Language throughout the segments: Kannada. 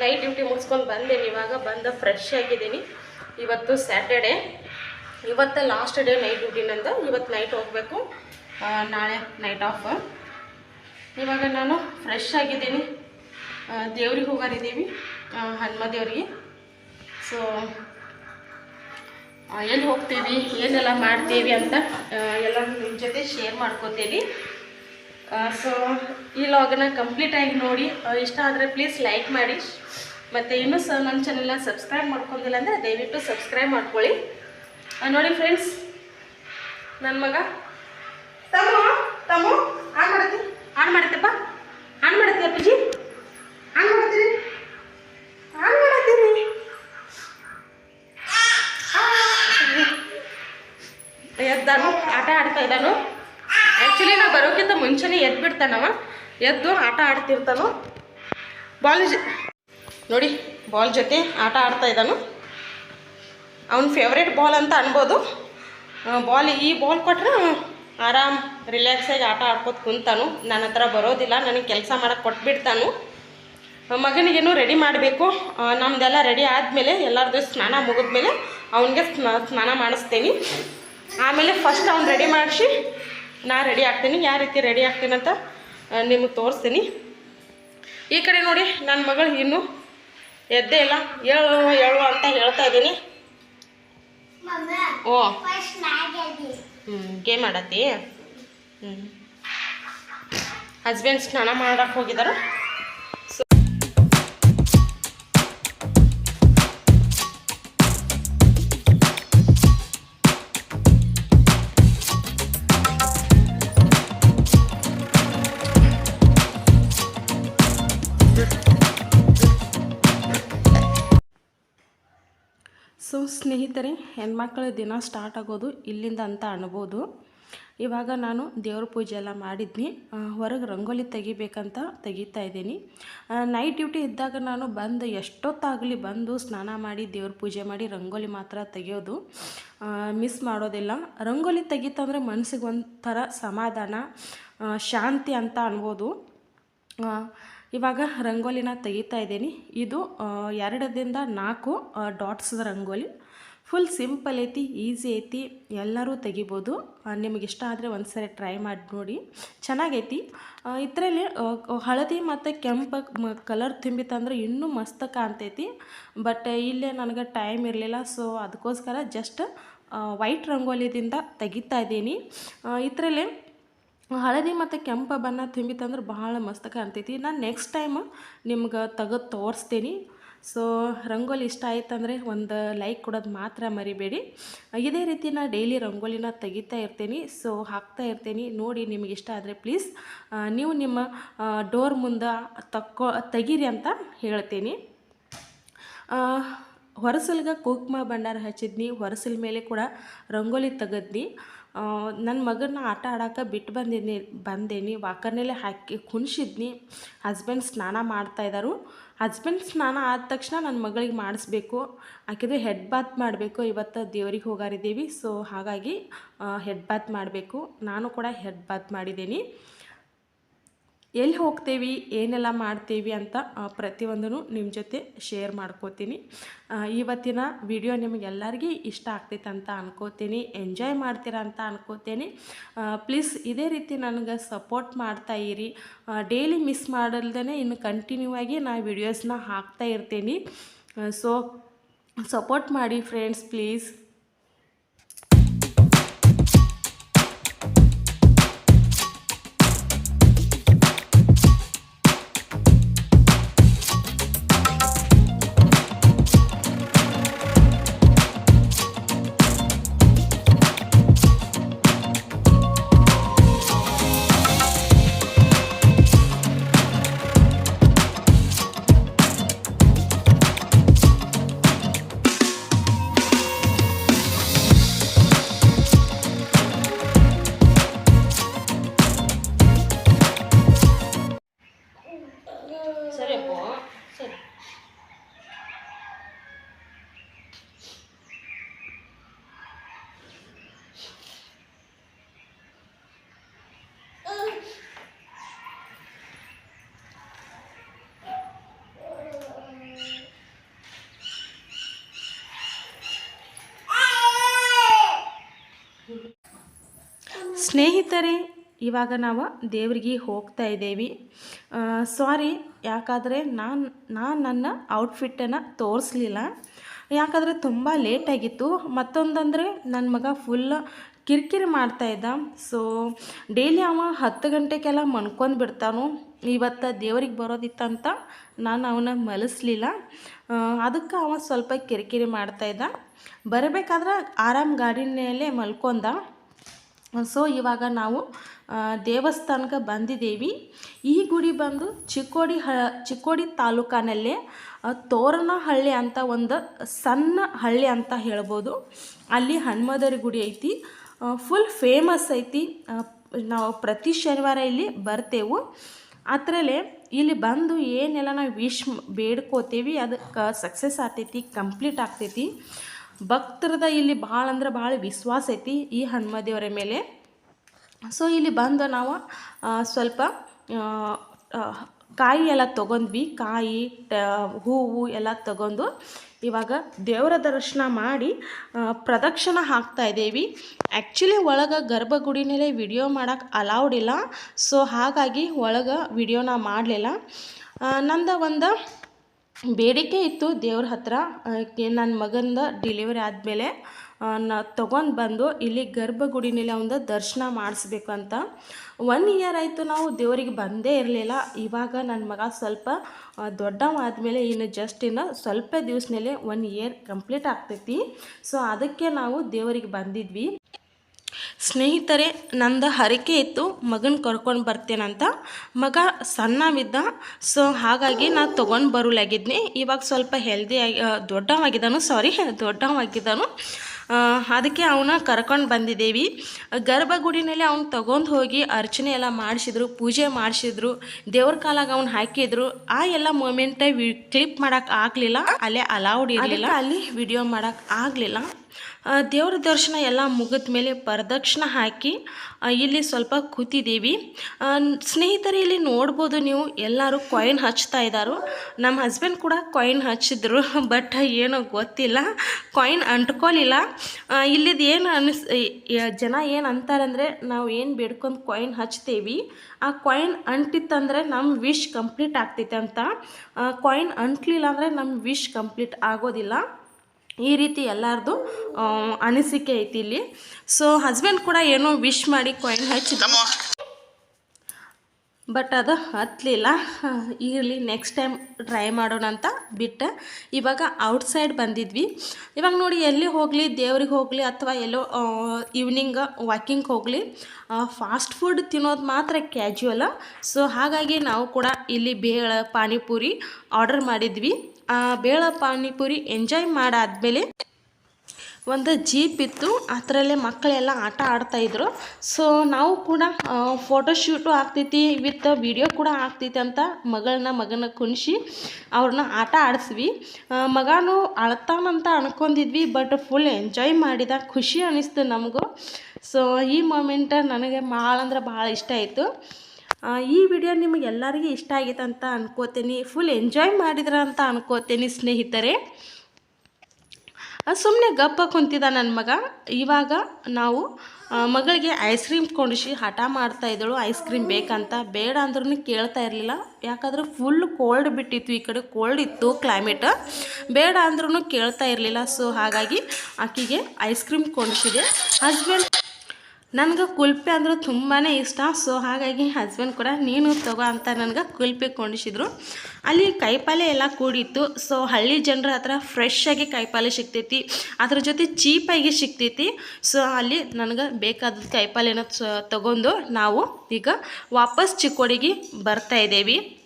ನೈಟ್ ಡ್ಯೂಟಿ ಮುಗಿಸ್ಕೊಂಡು ಬಂದೇನಿ, ಇವಾಗ ಬಂದು ಫ್ರೆಶ್ ಆಗಿದ್ದೀನಿ. ಇವತ್ತು ಸ್ಯಾಟರ್ಡೆ ಇವತ್ತು ಲಾಸ್ಟ್ ಡೇ ನೈಟ್ ಡ್ಯೂಟಿ ನಂದು. ಇವತ್ತು ನೈಟ್ ಹೋಗಬೇಕು. ನಾಳೆ ನೈಟ್ ಆಫ್ ಇವಾಗ ನಾನು ಫ್ರೆಶ್ ಆಗಿದ್ದೀನಿ. ದೇವ್ರಿಗೆ ಹೋಗಾರಿದ್ದೀವಿ. ಹನುಮ ದೇವ್ರಿಗೆ. ಸೊ ಎಲ್ಲಿ ಹೋಗ್ತೀವಿ, ಏನೆಲ್ಲ ಮಾಡ್ತೀವಿ ಅಂತ ಎಲ್ಲ ನಿಮ್ಮ ಜೊತೆ ಶೇರ್ ಮಾಡ್ಕೋತೀವಿ ಸೊ ಈ ಲಾಗನ್ನ ಕಂಪ್ಲೀಟಾಗಿ ನೋಡಿ. ಇಷ್ಟ ಆದರೆ ಪ್ಲೀಸ್ ಲೈಕ್ ಮಾಡಿ. ಮತ್ತು ಇನ್ನೂ ಸಹ ನನ್ನ ಚಾನೆಲ್ನ ಸಬ್ಸ್ಕ್ರೈಬ್ ಮಾಡ್ಕೊಂಡಿಲ್ಲ ಅಂದರೆ ದಯವಿಟ್ಟು ಸಬ್ಸ್ಕ್ರೈಬ್ ಮಾಡ್ಕೊಳ್ಳಿ. ನೋಡಿ ಫ್ರೆಂಡ್ಸ್ ನನ್ನ ಮಗ. ತಮ್ಮ ತಮ್ಮ ಆನ್ ಮಾಡುತ್ತೆ ಆನ್ ಮಾಡುತ್ತಪ್ಪ ಆನ್ ಮಾಡುತ್ತೆ ಅಪ್ಪಾಜಿ? ಆನ್ ಮಾಡ್ತೀನಿ. ಆನ್ ಮಾಡತ್ತೀರಿ ಎದ್ದಾನು ಆಟ ಆಡ್ತಾ ಇದ್ದಾನು. ಆ್ಯಕ್ಚುಲಿ ನಾವು ಬರೋಕ್ಕಿಂತ ಮುಂಚೆನೇ ಎದ್ದು ಬಿಡ್ತಾನವ ಎದ್ದು ಆಟ ಆಡ್ತಿರ್ತಾನು. ಬಾಲ್ ಜ, ನೋಡಿ, ಬಾಲ್ ಜೊತೆ ಆಟ ಆಡ್ತಾ ಇದ್ದಾನು. ಅವನ ಫೇವ್ರೇಟ್ ಬಾಲ್ ಅಂತ ಅನ್ಬೋದು. ಬಾಲ್ ಈ ಬಾಲ್ ಕೊಟ್ರೆ ಆರಾಮ್ ರಿಲ್ಯಾಕ್ಸಾಗಿ ಆಟ ಆಡ್ಕೊತ ಕುಂತಾನು. ನನ್ನ ಹತ್ರ ಬರೋದಿಲ್ಲ, ನನಗೆ ಕೆಲಸ ಮಾಡೋಕೆ ಕೊಟ್ಬಿಡ್ತಾನು. ಮಗನಿಗೇನು ರೆಡಿ ಮಾಡಬೇಕು. ನಮ್ಮದೆಲ್ಲ ರೆಡಿ ಆದಮೇಲೆ ಎಲ್ಲರದ್ದು ಸ್ನಾನ ಮುಗಿದ್ಮೇಲೆ ಅವನಿಗೆ ಸ್ನಾನ ಮಾಡಿಸ್ತೀನಿ. ಆಮೇಲೆ ಫಸ್ಟ್ ಅವ್ನು ರೆಡಿ ಮಾಡಿಸಿ ನಾ ರೆಡಿ ಆಗ್ತೀನಿ ಯಾವ ರೀತಿ ರೆಡಿ ಆಗ್ತೀನಿ ಅಂತ ನಿಮಗೆ ತೋರಿಸ್ತೀನಿ. ಈ ಕಡೆ ನೋಡಿ ನನ್ನ ಮಗಳು ಇನ್ನೂ ಎದ್ದೇ ಇಲ್ಲ. ಹೇಳು ಹೇಳು ಅಂತ ಹೇಳ್ತಾ ಇದ್ದೀನಿ. ಓ. ಹ್ಞೂ ಗೇಮ್ ಆಡತ್ತಿ? ಹ್ಞೂ ಹಸ್ಬೆಂಡ್ ಸ್ನಾನ ಮಾಡೋಕೆ ಹೋಗಿದ್ದಾರೆ ಸೊ ಸ್ನೇಹಿತರೆ, ಹೆಣ್ಮಕ್ಳ ದಿನ ಸ್ಟಾರ್ಟ್ ಆಗೋದು ಇಲ್ಲಿಂದ ಅಂತ ಅನ್ಬೋದು. ಇವಾಗ ನಾನು ದೇವ್ರ ಪೂಜೆ ಎಲ್ಲ ಮಾಡಿದ್ನಿ. ಹೊರಗೆ ರಂಗೋಲಿ ತೆಗಿಬೇಕಂತ ತೆಗಿತಾ ಇದ್ದೀನಿ. ನೈಟ್ ಡ್ಯೂಟಿ ಇದ್ದಾಗ ನಾನು ಬಂದು ಎಷ್ಟೊತ್ತಾಗಲಿ ಬಂದು ಸ್ನಾನ ಮಾಡಿ, ದೇವ್ರ ಪೂಜೆ ಮಾಡಿ ರಂಗೋಲಿ ಮಾತ್ರ ತೆಗೆಯೋದು ಮಿಸ್ ಮಾಡೋದಿಲ್ಲ. ರಂಗೋಲಿ ತೆಗಿತಂದ್ರೆ ಮನಸ್ಸಿಗೆ ಒಂಥರ ಸಮಾಧಾನ ಶಾಂತಿ ಅಂತ ಅನ್ಬೋದು. ಇವಾಗ ರಂಗೋಲಿನ ತೆಗಿತಾ ಇದ್ದೀನಿ. ಇದು ಎರಡರಿಂದ ನಾಲ್ಕು ಡಾಟ್ಸ್ ರಂಗೋಲಿ. ಫುಲ್ ಸಿಂಪಲ್ ಐತಿ ಈಸಿ ಐತಿ, ಎಲ್ಲರೂ ತೆಗಿಬೋದು. ನಿಮಗೆ ಇಷ್ಟ ಆದರೆ ಒಂದ್ಸರಿ ಟ್ರೈ ಮಾಡಿ ನೋಡಿ. ಚೆನ್ನಾಗೈತಿ. ಇದರಲ್ಲಿ ಹಳದಿ ಮತ್ತು ಕೆಂಪು ಕಲರ್ ತುಂಬಿತ್ತಂದ್ರೆ ಇನ್ನೂ ಮಸ್ತ್ ಕಾಣ್ತೈತಿ ಬಟ್ ಇಲ್ಲೇ ನನಗೆ ಟೈಮ್ ಇರಲಿಲ್ಲ ಸೊ ಅದಕ್ಕೋಸ್ಕರ ಜಸ್ಟ್ ವೈಟ್ ರಂಗೋಲಿದಿಂದ ತೆಗಿತಾ ಇದ್ದೀನಿ. ಇದರಲ್ಲಿ ಹಳದಿ ಮತ್ತು ಕೆಂಪು ಬಣ್ಣ ತುಂಬಿತಂದ್ರೆ ಭಾಳ ಮಸ್ತ್ ಕಾಣ್ತೈತಿ ನಾನು ನೆಕ್ಸ್ಟ್ ಟೈಮ್ ನಿಮ್ಗೆ ತೆಗೆದು ತೋರಿಸ್ತೀನಿ. ಸೊ ರಂಗೋಲಿ ಇಷ್ಟ ಆಯ್ತಂದರೆ ಒಂದು ಲೈಕ್ ಕೊಡೋದು ಮಾತ್ರ ಮರಿಬೇಡಿ. ಇದೇ ರೀತಿ ನಾನು ಡೈಲಿ ರಂಗೋಲಿನ ತೆಗಿತಾ ಇರ್ತೀನಿ. ಸೊ ಹಾಕ್ತಾ ಇರ್ತೀನಿ. ನೋಡಿ ನಿಮಗೆ ಇಷ್ಟ ಆದರೆ ಪ್ಲೀಸ್ ನೀವು ನಿಮ್ಮ ಡೋರ್ ಮುಂದೆ ತಕ್ಕೋ, ತೆಗೀರಿ ಅಂತ ಹೇಳ್ತೀನಿ. ಹೊರಸಲ್ಗೆ ಕುಂಕುಮ ಭಂಡಾರ ಹಚ್ಚಿದ್ನಿ. ಹೊರಸಲ್ ಮೇಲೆ ಕೂಡ ರಂಗೋಲಿ ತೆಗೆದ್ನಿ. ನನ್ನ ಮಗನ ಆಟ ಆಡೋಕೆ ಬಿಟ್ಟು ಬಂದಿದ್ದೀನಿ ಬಂದೇನಿ ವಾಕರ್ನಲ್ಲೇ ಹಾಕಿ ಕುಣಿಸಿದ್ನಿ. ಹಸ್ಬೆಂಡ್ ಸ್ನಾನ ಮಾಡ್ತಾ ಇದ್ದಾರು ಹಸ್ಬೆಂಡ್ ಸ್ನಾನ ಆದ ತಕ್ಷಣ ನನ್ನ ಮಗಳಿಗೆ ಮಾಡಿಸ್ಬೇಕು. ಹಾಕಿದರೆ ಹೆಡ್ ಬಾತ್ ಮಾಡಬೇಕು. ಇವತ್ತು ದೇವ್ರಿಗೆ ಹೋಗಾರಿದ್ದೀವಿ. ಸೊ ಹಾಗಾಗಿ ಹೆಡ್ ಬಾತ್ ಮಾಡಬೇಕು. ನಾನು ಕೂಡ ಹೆಡ್ ಬಾತ್ ಮಾಡಿದ್ದೀನಿ. ಎಲ್ಲಿ ಹೋಗ್ತೀವಿ, ಏನೆಲ್ಲ ಮಾಡ್ತೀವಿ ಅಂತ ಪ್ರತಿಯೊಂದನ್ನು ನಿಮ್ಮ ಜೊತೆ ಶೇರ್ ಮಾಡ್ಕೋತೀನಿ. ಇವತ್ತಿನ ವಿಡಿಯೋ ನಿಮಗೆಲ್ಲರಿಗೂ ಇಷ್ಟ ಆಗ್ತೈತೆ ಅಂತ ಅನ್ಕೋತೀನಿ. ಎಂಜಾಯ್ ಮಾಡ್ತೀರಾ ಅಂತ ಅನ್ಕೋತೀನಿ. ಪ್ಲೀಸ್ ಇದೇ ರೀತಿ ನನಗೆ ಸಪೋರ್ಟ್ ಮಾಡ್ತಾ ಇರಿ. ಡೈಲಿ ಮಿಸ್ ಮಾಡಲ್ದೇ ಇನ್ನು ಕಂಟಿನ್ಯೂ ಆಗಿ ನಾ ವಿಡಿಯೋಸ್ನ ಹಾಕ್ತಾ ಇರ್ತೀನಿ. ಸೊ ಸಪೋರ್ಟ್ ಮಾಡಿ ಫ್ರೆಂಡ್ಸ್ ಪ್ಲೀಸ್ ಸ್ನೇಹಿತರೆ, ಇವಾಗ ನಾವು ದೇವರಿಗೆ ಹೋಗ್ತಾ ಇದ್ದೇವೆ. ಸಾರಿ ಯಾಕಾದರೆ ನಾನು ನಾನು ನನ್ನ ಔಟ್ಫಿಟ್ಟನ್ನು ತೋರಿಸ್ಲಿಲ್ಲ. ಯಾಕಂದರೆ ತುಂಬ ಲೇಟಾಗಿತ್ತು ಮತ್ತೊಂದಂದರೆ ನನ್ನ ಮಗ ಫುಲ್ ಕಿರಿಕಿರಿ ಮಾಡ್ತಾಯಿದ್ದ ಸೊ ಡೈಲಿ ಅವ ಹತ್ತು ಗಂಟೆಗೆಲ್ಲ ಮಣ್ಕೊಂಡು ಬಿಡ್ತಾನು. ಇವತ್ತು ದೇವ್ರಿಗೆ ಬರೋದಿತ್ತಂತ ನಾನು ಅವನ ಮಲಸ್ಲಿಲ್ಲ. ಅದಕ್ಕೆ ಅವ ಸ್ವಲ್ಪ ಕಿರಿಕಿರಿ ಮಾಡ್ತಾಯಿದ್ದ ಬರಬೇಕಾದ್ರೆ ಆರಾಮ್ ಗಾಡಿ ಮೇಲೆ ಮಲ್ಕೊಂಡ. ಸೊ ಇವಾಗ ನಾವು ದೇವಸ್ಥಾನಕ್ಕೆ ಬಂದಿದ್ದೀವಿ. ಈ ಗುಡಿ ಬಂದು ಚಿಕ್ಕೋಡಿ ಹ, ಚಿಕ್ಕೋಡಿ ತಾಲೂಕಿನಲ್ಲೇ ತೋರಣಹಳ್ಳಿ ಅಂತ ಒಂದು ಸಣ್ಣ ಹಳ್ಳಿ ಅಂತ ಹೇಳ್ಬೋದು. ಅಲ್ಲಿ ಹನುಮದರಿ ಗುಡಿ ಐತಿ. ಫುಲ್ ಫೇಮಸ್ ಐತಿ. ನಾವು ಪ್ರತಿ ಶನಿವಾರ ಇಲ್ಲಿ ಬರ್ತೇವೆ. ಅದರಲ್ಲೇ ಇಲ್ಲಿ ಬಂದು ಏನೆಲ್ಲ ನಾವು ವಿಶ್ ಬೇಡ್ಕೋತೀವಿ, ಅದಕ್ಕೆ ಸಕ್ಸಸ್ ಆಗ್ತೈತಿ ಕಂಪ್ಲೀಟ್ ಆಗ್ತೈತಿ. ಭಕ್ತರದ ಇಲ್ಲಿ ಭಾಳ ಅಂದ್ರೆ ಭಾಳ ವಿಶ್ವಾಸ ಐತಿ ಈ ಹನುಮ ದೇವರ ಮೇಲೆ. ಸೊ ಇಲ್ಲಿ ಬಂದು ನಾವು ಸ್ವಲ್ಪ ಕಾಯಿ ಎಲ್ಲ ತೊಗೊಂಡ್ವಿ. ಕಾಯಿ ಹೂವು ಎಲ್ಲ ತಗೊಂಡು ಇವಾಗ ದೇವರ ದರ್ಶನ ಮಾಡಿ ಪ್ರದಕ್ಷಿಣ ಹಾಕ್ತಾ ಇದ್ದೀವಿ ಆ್ಯಕ್ಚುಲಿ ಒಳಗೆ ಗರ್ಭಗುಡಿನಲ್ಲೇ ವಿಡಿಯೋ ಮಾಡೋಕ್ಕೆ ಅಲೌಡ್ ಇಲ್ಲ. ಸೊ ಹಾಗಾಗಿ ಒಳಗೆ ವಿಡಿಯೋನ ಮಾಡಲಿಲ್ಲ. ನಂದ ಒಂದು ಬೇಡಿಕೆ ಇತ್ತು ದೇವ್ರ ಹತ್ರ ನನ್ನ ಮಗಂದು ಡಿಲಿವರಿ ಆದಮೇಲೆ ನಾ, ತೊಗೊಂಡು ಬಂದು ಇಲ್ಲಿ ಗರ್ಭಗುಡಿನಲ್ಲಿ ಒಂದು ದರ್ಶನ ಮಾಡಿಸ್ಬೇಕು ಅಂತ. ಒನ್ ಇಯರ್ ಆಯಿತು ನಾವು ದೇವರಿಗೆ ಬಂದೇ ಇರಲಿಲ್ಲ. ಇವಾಗ ನನ್ನ ಮಗ ಸ್ವಲ್ಪ ದೊಡ್ಡವಾದಮೇಲೆ ಇನ್ನು ಜಸ್ಟ್ ಇನ್ನು ಸ್ವಲ್ಪ ದಿವಸದಲ್ಲೇ ಒನ್ ಇಯರ್ ಕಂಪ್ಲೀಟ್ ಆಗ್ತೈತಿ. ಸೊ ಅದಕ್ಕೆ ನಾವು ದೇವರಿಗೆ ಬಂದಿದ್ವಿ. ಸ್ನೇಹಿತರೆ, ನಂದು ಹರಕೆ ಇತ್ತು, ಮಗನ ಕರ್ಕೊಂಡು ಬರ್ತೇನಂತ. ಮಗ ಸಣ್ಣವಿದ್ದ, ಸೊ ಹಾಗಾಗಿ ನಾನು ತೊಗೊಂಡು ಬರಲಾಗಿದ್ನಿ. ಇವಾಗ ಸ್ವಲ್ಪ ಹೆಲ್ದಿಯಾಗಿ ದೊಡ್ಡವಾಗಿದ್ದಾನು ಸಾರಿ ದೊಡ್ಡವಾಗಿದ್ದಾನು. ಅದಕ್ಕೆ ಅವನ ಕರ್ಕೊಂಡು ಬಂದಿದ್ದೇವೆ ಗರ್ಭಗುಡಿನಲ್ಲಿ ಅವ್ನು ತೊಗೊಂಡು ಹೋಗಿ ಅರ್ಚನೆ ಎಲ್ಲ ಮಾಡಿಸಿದ್ರು, ಪೂಜೆ ಮಾಡಿಸಿದ್ರು. ದೇವ್ರ ಕಾಲಾಗ ಅವ್ನು ಹಾಕಿದ್ರು. ಆ ಎಲ್ಲ ಮೂಮೆಂಟ ಕ್ಲಿಪ್ ಮಾಡೋಕೆ ಆಗಲಿಲ್ಲ. ಅಲ್ಲೇ ಅಲೌಡ್ ಇರಲಿಲ್ಲ. ಅಲ್ಲಿ ವಿಡಿಯೋ ಮಾಡೋಕೆ ಆಗಲಿಲ್ಲ. ದೇವ್ರ ದರ್ಶನ ಎಲ್ಲ ಮುಗಿದ ಮೇಲೆ ಪ್ರದಕ್ಷಿಣೆ ಹಾಕಿ ಇಲ್ಲಿ ಸ್ವಲ್ಪ ಕೂತಿದ್ದೀವಿ. ಸ್ನೇಹಿತರೆ, ಇಲ್ಲಿ ನೋಡ್ಬೋದು ನೀವು, ಎಲ್ಲರೂ ಕಾಯಿನ್ ಹಚ್ತಾ ಇದ್ದಾರೋ ನಮ್ಮ ಹಸ್ಬೆಂಡ್ ಕೂಡ ಕಾಯಿನ್ ಹಚ್ಚಿದ್ರು ಬಟ್ ಏನೋ ಗೊತ್ತಿಲ್ಲ. ಕಾಯಿನ್ ಅಂಟ್ಕೊಲಿಲ್ಲ. ಇಲ್ಲಿದ್ದು ಏನು ಅನಿಸ್ ಜನ ಏನು ಅಂತಾರಂದರೆ, ನಾವು ಏನು ಬೇಡ್ಕೊಂಡು ಕಾಯಿನ್ ಹಚ್ತೇವಿ. ಆ ಕಾಯಿನ್ ಅಂಟಿತ್ತಂದರೆ ನಮ್ಮ ವಿಶ್ ಕಂಪ್ಲೀಟ್ ಆಗ್ತೈತೆ ಅಂತ. ಕಾಯಿನ್ ಅಂಟ್ಲಿಲ್ಲ ಅಂದರೆ ನಮ್ಮ ವಿಶ್ ಕಂಪ್ಲೀಟ್ ಆಗೋದಿಲ್ಲ. ಈ ರೀತಿ ಎಲ್ಲರದು ಅನಿಸಿಕೆ ಐತಿ ಇಲ್ಲಿ. ಸೊ ಹಸ್ಬೆಂಡ್ ಕೂಡ ಏನೋ ವಿಶ್ ಮಾಡಿ ಕಾಯಿನ್ ಹಚ್ಚಿದ ಬಟ್ ಅದು ಹತ್ತಲಿಲ್ಲ ಇರಲಿ ನೆಕ್ಸ್ಟ್ ಟೈಮ್ ಟ್ರೈ ಮಾಡೋಣ ಅಂತ ಬಿಟ್ಟು. ಇವಾಗ ಔಟ್ಸೈಡ್ ಬಂದಿದ್ವಿ. ಇವಾಗ ನೋಡಿ ಎಲ್ಲಿ ಹೋಗಲಿ ದೇವ್ರಿಗೆ ಹೋಗಲಿ ಅಥವಾ ಎಲ್ಲೋ ಈವ್ನಿಂಗ್ ವಾಕಿಂಗ್ ಹೋಗಲಿ ಫಾಸ್ಟ್ ಫುಡ್ ತಿನ್ನೋದು ಮಾತ್ರ ಕ್ಯಾಜುವಲ ಸೊ ಹಾಗಾಗಿ ನಾವು ಕೂಡ ಇಲ್ಲಿ ಬೇಳೆ ಪಾನಿಪುರಿ ಆರ್ಡರ್ ಮಾಡಿದ್ವಿ. ಬೇಳ ಪಾನಿಪುರಿ ಎಂಜಾಯ್ ಮಾಡಾದಮೇಲೆ ಒಂದು ಜೀಪ್ ಇತ್ತು, ಅದರಲ್ಲೇ ಮಕ್ಕಳೆಲ್ಲ ಆಟ ಆಡ್ತಾಯಿದ್ರು ಸೊ ನಾವು ಕೂಡ ಫೋಟೋಶೂಟು ಆಗ್ತೈತಿ, ವಿತ್ ವಿಡಿಯೋ ಕೂಡ ಆಗ್ತೈತಿ ಅಂತ ಮಗಳನ್ನ ಮಗನ ಕುಣಿಸಿ ಅವ್ರನ್ನ ಆಟ ಆಡಿಸ್ವಿ ಮಗನೂ ಅಳ್ತಾನಂತ ಅನ್ಕೊಂಡಿದ್ವಿ ಬಟ್ ಫುಲ್ ಎಂಜಾಯ್ ಮಾಡಿದ, ಖುಷಿ ಅನ್ನಿಸ್ತು ನಮಗೂ. ಸೊ ಈ ಮೂಮೆಂಟ ನನಗೆ ಭಾಳ ಅಂದ್ರೆ ಭಾಳ ಇಷ್ಟ ಆಯಿತು. ಈ ವಿಡಿಯೋ ನಿಮಗೆ ಎಲ್ಲರಿಗೂ ಇಷ್ಟ ಆಗೈತೆ ಅಂತ ಅನ್ಕೋತೀನಿ. ಫುಲ್ ಎಂಜಾಯ್ ಮಾಡಿದ್ರ ಅಂತ ಅನ್ಕೋತೀನಿ ಸ್ನೇಹಿತರೆ. ಸುಮ್ಮನೆ ಗಪ್ಪ ಕುಂತಿದ್ದ ನನ್ನ ಮಗ. ಇವಾಗ ನಾವು ಮಗಳಿಗೆ ಐಸ್ ಕ್ರೀಮ್ ಕೊಂಡಿಸಿ ಹಠ ಮಾಡ್ತಾ ಇದ್ದಳು. ಐಸ್ ಕ್ರೀಮ್ ಬೇಕಂತ. ಬೇಡ ಅಂದ್ರೂ ಕೇಳ್ತಾ ಇರಲಿಲ್ಲ. ಯಾಕಂದ್ರೆ ಫುಲ್ ಕೋಲ್ಡ್ ಬಿಟ್ಟಿತ್ತು ಈ ಕಡೆ. ಕೋಲ್ಡ್ ಇತ್ತು ಕ್ಲೈಮೇಟ್ ಬೇಡ ಅಂದ್ರೂ ಕೇಳ್ತಾ ಇರಲಿಲ್ಲ. ಸೊ ಹಾಗಾಗಿ ಆಕೆಗೆ ಐಸ್ ಕ್ರೀಮ್ ಕೊಂಡಿಸಿದೆ. ಹಸ್ಬೆಂಡ್ ನನಗೆ ಕುಲ್ಪಿ ಅಂದ್ರೆ ತುಂಬಾ ಇಷ್ಟ. ಸೊ ಹಾಗಾಗಿ ಹಸ್ಬೆಂಡ್ ಕೂಡ ನೀನು ತಗೋ ಅಂತ ನನಗೆ ಕುಲ್ಪಿ ಕೊಂಡಿಸಿದ್ರು. ಅಲ್ಲಿ ಕಾಯಿಪಲ್ಯ ಎಲ್ಲ ಕೂಡಿತ್ತು. ಸೊ ಹಳ್ಳಿ ಜನರ ಹತ್ರ ಫ್ರೆಶ್ ಆಗಿ ಸಿಗ್ತೈತಿ. ಅದ್ರ ಜೊತೆ ಚೀಪಾಗಿ ಸಿಗ್ತೈತಿ. ಸೊ ಅಲ್ಲಿ ನನಗೆ ಬೇಕಾದ ಕಾಯಿಪಲ್ಯನ ತಗೊಂಡು ನಾವು ಈಗ ವಾಪಸ್ ಚಿಕ್ಕೋಡಿಗೆ ಬರ್ತಾ ಇದ್ದೇವೆ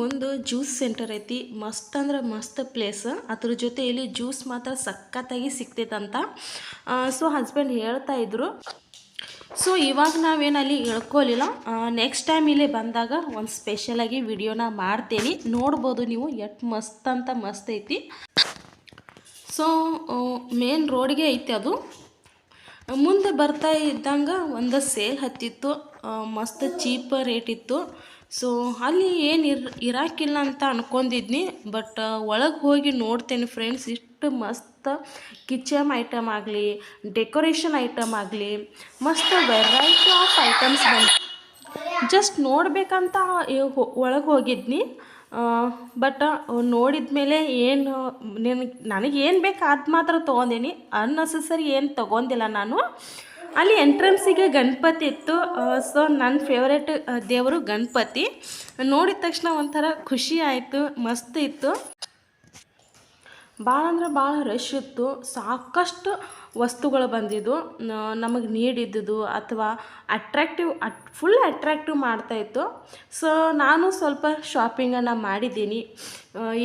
ಮುಂದೆ ಜ್ಯೂಸ್ ಸೆಂಟರ್ ಐತಿ. ಮಸ್ತ್ ಅಂದ್ರೆ ಮಸ್ತ್ ಪ್ಲೇಸ್. ಅದ್ರ ಜೊತೆ ಇಲ್ಲಿ ಜ್ಯೂಸ್ ಮಾತ್ರ ಸಖತ್ತಾಗಿ ಸಿಗ್ತೈತಂತ. ಸೊ ಹಸ್ಬೆಂಡ್ ಹೇಳ್ತಾ ಇದ್ರು. ಸೊ ಇವಾಗ ನಾವೇನು ಅಲ್ಲಿ ಇಳ್ಕೊಲಿಲ್ಲ ನೆಕ್ಸ್ಟ್ ಟೈಮ್ ಇಲ್ಲಿ ಬಂದಾಗ ಒಂದು ಸ್ಪೆಷಲಾಗಿ ವಿಡಿಯೋನ ಮಾಡ್ತೀನಿ. ನೋಡ್ಬೋದು ನೀವು ಎಷ್ಟು ಮಸ್ತ್ ಅಂತ ಮಸ್ತ್ ಐತಿ. ಸೊ ಮೇನ್ ರೋಡ್ಗೆ ಐತಿ ಅದು. ಮುಂದೆ ಬರ್ತಾ ಇದ್ದಂಗೆ ಒಂದು ಸೇಲ್ ಹತ್ತಿತ್ತು. ಮಸ್ತ್ ಚೀಪ್ ರೇಟ್ ಇತ್ತು. ಸೊ ಅಲ್ಲಿ ಏನು ಇರ್, ಇರಾಕಿಲ್ಲ ಅಂತ ಅನ್ಕೊಂಡಿದ್ನಿ ಬಟ್ ಒಳಗೆ ಹೋಗಿ ನೋಡ್ತೇನೆ ಫ್ರೆಂಡ್ಸ್ ಇಷ್ಟು ಮಸ್ತ್ ಕಿಚನ್ ಐಟಮ್ ಆಗಲಿ ಡೆಕೋರೇಷನ್ ಐಟಮ್ ಆಗಲಿ, ಮಸ್ತ್ ವೆರೈಟಿ ಆಫ್ ಐಟಮ್ಸ್ ಬಂದು ಜಸ್ಟ್ ನೋಡಬೇಕಂತ ಒಳಗೆ ಹೋಗಿದ್ನಿ. ಬಟ್ ನೋಡಿದ ಮೇಲೆ ಏನು ನಿನಗೆ ನನಗೆ ಏನು ಬೇಕು ಅದು ಮಾತ್ರ ತೊಗೊಂಡೀನಿ. ಅನ್ನೆಸಸರಿ ಏನು ತೊಗೊಂಡಿಲ್ಲ ನಾನು. ಅಲ್ಲಿ ಎಂಟ್ರೆನ್ಸಿಗೆ ಗಣಪತಿ ಇತ್ತು. ಸೊ ನನ್ನ ಫೇವ್ರೇಟ್ ದೇವರು ಗಣಪತಿ. ನೋಡಿದ ತಕ್ಷಣ ಒಂಥರ ಖುಷಿ ಆಯಿತು, ಮಸ್ತ್ ಇತ್ತು. ಭಾಳ ಅಂದ್ರೆ ಭಾಳ ರಶ್ ಇತ್ತು. ಸಾಕಷ್ಟು ವಸ್ತುಗಳು ಬಂದಿದ್ದು. ನಮಗೆ ನೀಡಿದ್ದು ಅಥವಾ ಅಟ್ರಾಕ್ಟಿವ್ ಅಟ್ ಫುಲ್ ಅಟ್ರಾಕ್ಟಿವ್ ಮಾಡ್ತಾಯಿತ್ತು ಸೊ ನಾನು ಸ್ವಲ್ಪ ಶಾಪಿಂಗನ್ನು ಮಾಡಿದ್ದೀನಿ.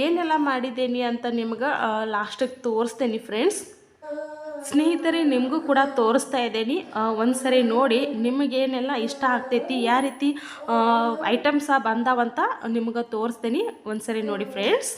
ಏನೆಲ್ಲ ಮಾಡಿದ್ದೀನಿ ಅಂತ ನಿಮ್ಗೆ ಲಾಸ್ಟಿಗೆ ತೋರಿಸ್ತೇನೆ ಫ್ರೆಂಡ್ಸ್ ಸ್ನೇಹಿತರೆ, ನಿಮಗೂ ಕೂಡ ತೋರಿಸ್ತಾ ಇದ್ದೀನಿ. ಒಂದು ಸರಿ ನೋಡಿ ನಿಮಗೇನೆಲ್ಲ ಇಷ್ಟ ಆಗ್ತೈತಿ ಯಾವ ರೀತಿ ಐಟಮ್ಸ ಬಂದಾವಂತ ನಿಮ್ಗೆ ತೋರಿಸ್ತೀನಿ. ಒಂದು ಸರಿ ನೋಡಿ ಫ್ರೆಂಡ್ಸ್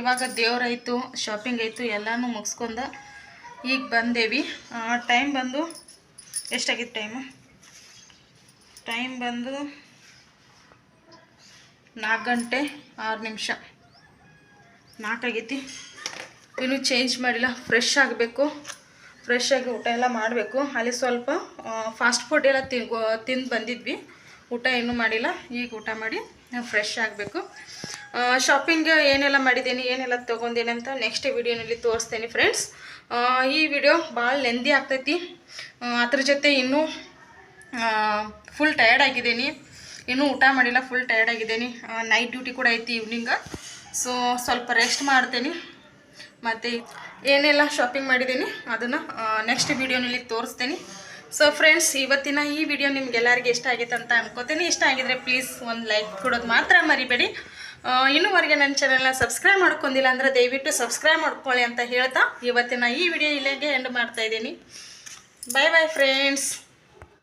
ಇವಾಗ ದೇವ್ರಾಯಿತು ಶಾಪಿಂಗ್ ಆಯಿತು ಎಲ್ಲನೂ ಮುಗಿಸ್ಕೊಂಡ ಈಗ ಬಂದೇವಿ. ಟೈಮ್ ಬಂದು ಎಷ್ಟಾಗಿತ್ತು ಟೈಮು ಟೈಮ್ ಬಂದು ನಾಲ್ಕು ಗಂಟೆ ಆರು ನಿಮಿಷ. ನಾಲ್ಕಾಗೈತಿ ಇನ್ನೂ ಚೇಂಜ್ ಮಾಡಿಲ್ಲ ಫ್ರೆಶ್ ಆಗಬೇಕು. ಫ್ರೆಶ್ ಆಗಿ ಊಟ ಎಲ್ಲ ಮಾಡಬೇಕು. ಅಲ್ಲಿ ಸ್ವಲ್ಪ ಫಾಸ್ಟ್ ಫುಡ್ ಎಲ್ಲ ತಿನ್ ತಿಂದು ಬಂದಿದ್ವಿ. ಊಟ ಇನ್ನೂ ಮಾಡಿಲ್ಲ. ಈಗ ಊಟ ಮಾಡಿ ಫ್ರೆಶ್ ಆಗಬೇಕು. ಶಾಪಿಂಗ್ ಏನೆಲ್ಲ ಮಾಡಿದ್ದೀನಿ, ಏನೆಲ್ಲ ತೊಗೊಂಡೀನಿ ಅಂತ ನೆಕ್ಸ್ಟ್ ವಿಡಿಯೋನಲ್ಲಿ ತೋರಿಸ್ತೇನೆ ಫ್ರೆಂಡ್ಸ್ ಈ ವಿಡಿಯೋ ಭಾಳ ಲೆಂದಿ ಆಗ್ತೈತಿ. ಅದ್ರ ಜೊತೆ ಇನ್ನೂ ಫುಲ್ ಟಯರ್ಡ್ ಆಗಿದ್ದೀನಿ. ಇನ್ನೂ ಊಟ ಮಾಡಿಲ್ಲ ಫುಲ್ ಟಯರ್ಡ್ ಆಗಿದ್ದೀನಿ. ನೈಟ್ ಡ್ಯೂಟಿ ಕೂಡ ಐತಿ ಈವ್ನಿಂಗ ಸೊ ಸ್ವಲ್ಪ ರೆಸ್ಟ್ ಮಾಡ್ತೀನಿ. ಮತ್ತು ಏನೆಲ್ಲ ಶಾಪಿಂಗ್ ಮಾಡಿದ್ದೀನಿ, ಅದನ್ನು ನೆಕ್ಸ್ಟ್ ವಿಡಿಯೋನಲ್ಲಿ ತೋರಿಸ್ತೀನಿ. ಸೊ ಫ್ರೆಂಡ್ಸ್ ಇವತ್ತಿನ ಈ ವಿಡಿಯೋ ನಿಮ್ಗೆಲ್ಲರಿಗೆ ಇಷ್ಟ ಆಗಿತ್ತು ಅಂತ ಅನ್ಕೋತೀನಿ. ಇಷ್ಟ ಆಗಿದ್ರೆ ಪ್ಲೀಸ್ ಒಂದು ಲೈಕ್ ಕೊಡೋದು ಮಾತ್ರ ಮರಿಬೇಡಿ. ಇನ್ನೂವರೆಗೆ ನನ್ನ ಚಾನಲ್ನ ಸಬ್ಸ್ಕ್ರೈಬ್ ಮಾಡ್ಕೊಂಡಿಲ್ಲ ಅಂದರೆ ದಯವಿಟ್ಟು ಸಬ್ಸ್ಕ್ರೈಬ್ ಮಾಡ್ಕೊಳ್ಳಿ ಅಂತ ಹೇಳ್ತಾ ಇವತ್ತಿನ ಈ ವಿಡಿಯೋ ಇಲ್ಲಿಗೆ ಎಂಡ್ ಮಾಡ್ತಾ ಇದ್ದೀನಿ. ಬಾಯ್ ಬಾಯ್ ಫ್ರೆಂಡ್ಸ್